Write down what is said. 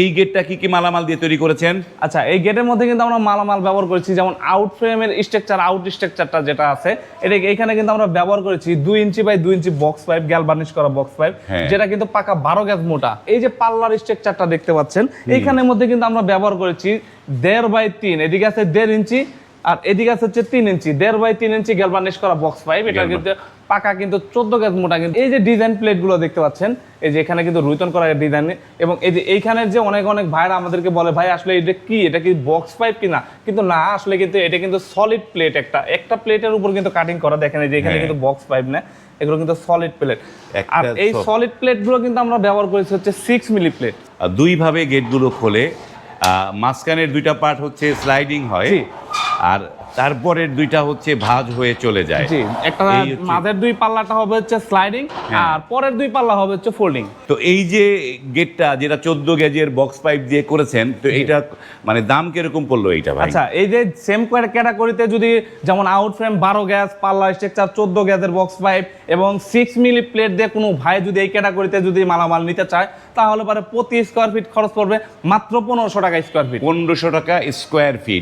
এই গেটটা কি কি মালামাল দিয়ে তৈরি করেছেন? আচ্ছা এই গেটের মধ্যে কিন্তু আমরা মালামাল ব্যবহার করেছি যেমন আউট ফ্রেমের স্ট্রাকচার আউট স্ট্রাকচারটা যেটা আছে এটা এখানে কিন্তু আমরা ব্যবহার করেছি দুই ইঞ্চি বাই দুই ইঞ্চি বক্স পাইপ গ্যাল বার্নিশ করা বক্স পাইপ হ্যাঁ। যেটা কিন্তু পাকা বারো গ্যাস মোটা। এই যে পাল্লার স্ট্রাকচারটা দেখতে পাচ্ছেন এইখানের মধ্যে কিন্তু আমরা ব্যবহার করেছি দেড় বাই তিন এদিকে আছে দেড় ইঞ্চি আর এদিকে আছে হচ্ছে তিন ইঞ্চি দেড় বাই তিন ইঞ্চি গ্যাল বার্নিশ করা বক্স পাইপ এটা কিন্তু পাকা কিন্তু চোদ্দ গ্যাস মোটা কিন্তু এই যে ডিজাইন প্লেটগুলো দেখতে পাচ্ছেন এই যে এখানে কিন্তু রুইতন করা ডিজাইন এবং এই যে এইখানের যে অনেক অনেক ভাইরা আমাদেরকে বলে ভাই আসলে এটা কি? এটা কি বক্স পাইপ কিনা কিন্তু না আসলে কিন্তু এটা কিন্তু সলিড প্লেট একটা। একটা প্লেটের উপর কিন্তু কাটিং করা দেখেন এই যে এখানে হ্যাঁ। কিন্তু বক্স পাইপ না এগুলো কিন্তু সলিড প্লেট আর এই সলিড প্লেটগুলো কিন্তু আমরা ব্যবহার করেছি হচ্ছে সিক্স মিলি প্লেট আর দুইভাবে গেটগুলো খোলে মাঝখানের দুইটা পার্ট হচ্ছে স্লাইডিং হয়। আর তারপরের দুইটা হচ্ছে ভাঁজ হয়ে চলে যায়। জি একটা মাঝের দুই পাল্লাটা হবে হচ্ছে স্লাইডিং হ্যাঁ। আর পরের দুই পাল্লা হবে হচ্ছে ফোল্ডিং তো এই যে গেটটা যেটা চোদ্দ গেজের বক্স পাইপ দিয়ে করেছেন তো এইটা মানে দাম কীরকম পড়ল এইটা ভাই? আচ্ছা এই যে সেম ক্যাটাগরিতে যদি যেমন আউট ফ্রেম বারো গ্যাস পাল্লা স্ট্রাকচার চোদ্দ গ্যাসের বক্স পাইপ এবং সিক্স মিলি প্লেট দিয়ে কোনো ভাই যদি এই ক্যাটাগরিতে যদি মালামাল নিতে চায় তাহলে পরে প্রতি স্কোয়ার ফিট খরচ পড়বে মাত্র পনেরোশো টাকা স্কোয়ার ফিট পনেরোশো টাকা স্কোয়ার ফিট